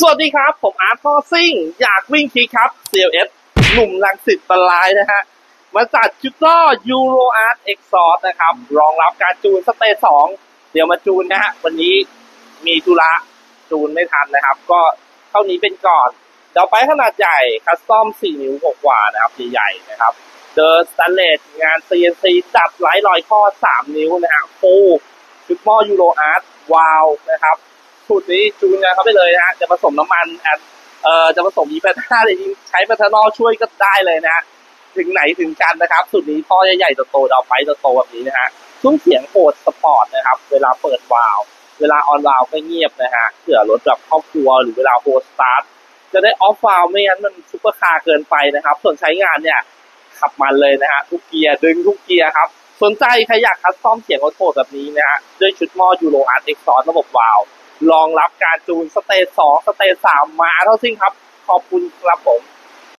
สวัสดีครับ ผมอาร์ตทอซิ่ง อยากวิ่งคีครับ CLS หนุ่มลังสิตบรลายนะฮะ มาจัดชุดล่อ Euro Art Exhaust นะครับ รองรับการจูนสเตจสองเดี๋ยวมาจูนนะฮะ วันนี้มีธุระจูนไม่ทันนะครับ ก็เท่านี้เป็นก่อนเดี๋ยวไปขนาดใหญ่คัสตอม 4 นิ้วกว่านะครับ ใหญ่ๆนะครับ เดินสแตนเลสงาน CNC จัดไร้รอยข้อ 3 นิ้วนะฮะฟูชุดหม้อ Euro Art วาวนะครับ สูตรนี้จูนกันเข้าไปเลยนะฮะจะผสมน้ำมันอดเอ่อจะผสมอีแพทาหรือใช้แพทานอลช่วยก็ได้เลยนะฮะถึงไหนถึงกันนะครับ สูตรนี้ท่อใหญ่ๆโตๆดาวไฟโตๆแบบนี้นะฮะซุ้มเสียงโหดสปอร์ตนะครับ เวลาเปิดวาล์วเวลาออนวาล์วก็เงียบนะฮะเผื่อรถแบบครอบครัวหรือเวลาโฮสตาร์ทจะได้ออฟวาล์วไม่งั้นมันซุปเปอร์คาร์เกินไปนะครับ ส่วนใช้งานเนี่ยขับมันเลยนะฮะทุกเกียร์ดึงทุกเกียร์ครับสนใจใครอยากคัสตอมเสียงรถโหดแบบนี้นะฮะด้วยชุดหม้อยูโรอาร์ตเอ็กซ์ซอนระบบวาล์ว รองรับการจูนสเตจสองสเตจสามมาเท่าสิ้นครับ ขอบคุณครับผม